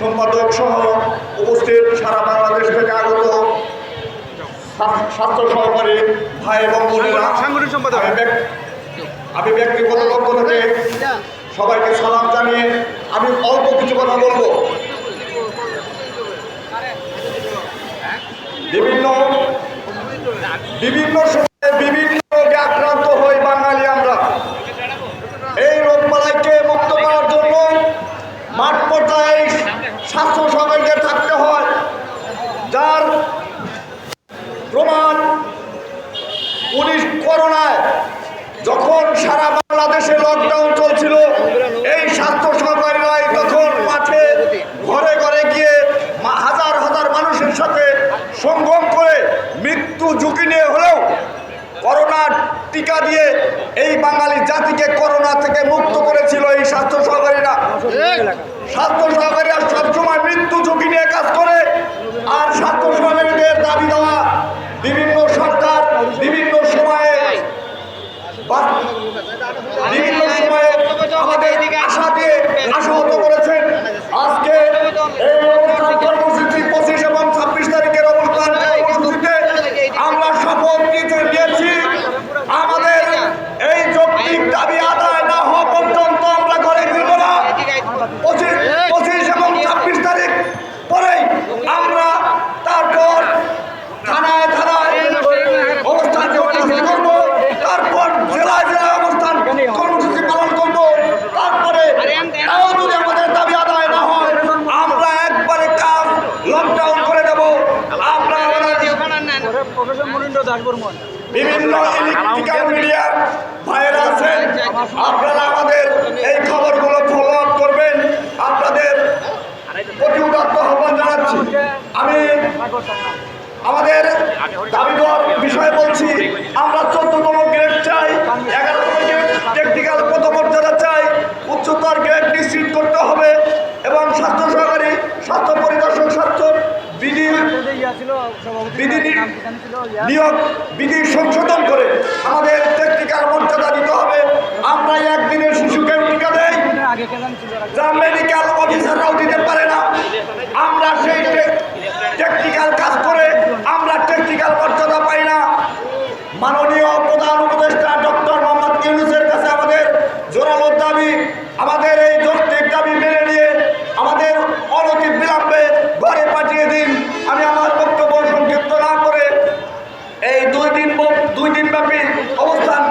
সম্পাদক সহ উপস্থিত সারা বাংলাদেশ থেকে আগত স্বাস্থ্য সহকারী ভাই এবং বোনেরা সাংগঠনিক সম্পাদক। আমি ব্যক্তিগত পক্ষ থেকে সবাইকে সালাম জানিয়ে আমি অল্প কিছু কথা বলব বিভিন্ন বিভিন্ন সারা বাংলাদেশে লকডাউন চলছিল, এই স্বাস্থ্য সহকারীরাই তখন মাঠে ঘরে ঘরে গিয়ে হাজার হাজার মানুষের সাথে সঙ্গম করে মৃত্যু ঝুঁকি নিয়ে হলেও করোনার টিকা দিয়ে এই বাঙালি জাতিকে করোনা থেকে মুক্ত করেছিল এই স্বাস্থ্য সহকারীরা। স্বাস্থ্য সহকারীরা সবসময় মৃত্যু বিভিন্ন সময়ে আমাদের আশা দিয়ে আশাহত করেছেন প্রফেসর মনীন্দ্র দাস বর্মন বিভিন্ন ইলেকট্রিক্যাল মিডিয়ার ভাইয়েরা আপনারা আমাদের এই খবরগুলো ফলো আপ করবেন। আপনাদের প্রতি উদাত্ত আহ্বান জানাচ্ছি। আমি আমাদের দাবি দেওয়ার বিষয়ে বলছি আমরা চোদ্দতম গ্রেড চাই এগারোতম গ্রেড টেকনিক্যাল প্রথম মর্যাদা চাই উচ্চতর গ্রেড নিশ্চিত করতে হবে এবং স্বাস্থ্য সহকারী স্বাস্থ্য পরিদর্শক স্বাস্থ্য বিধি বিধি নিয়োগ বিধি সংশোধন করে আমাদের টেকনিক্যাল মর্যাদা দিতে হবে। আমরা একদিনের শিশুকে টিকা দেই। যা মেডিকেল অফিসাররাও দিতে পারে না। আমরা সেই টেকনিক্যাল কাজ করে আমরা টেকনিক্যাল মর্যাদা পাই না মাননীয় প্রধান উপদেষ্টা ডক্টর মোহাম্মদ ইউনুসের কাছে আমাদের জোরালো দাবি আমাদের এই যৌক্তিক দাবি মেনে নিয়ে আমাদের অনতি বিলম্বে ঘরে পাঠিয়ে দিন আমি আমার বক্তব্য সংক্ষিপ্ত না করে এই দুই দিন ব- দুই দিন ব্যাপী অবস্থান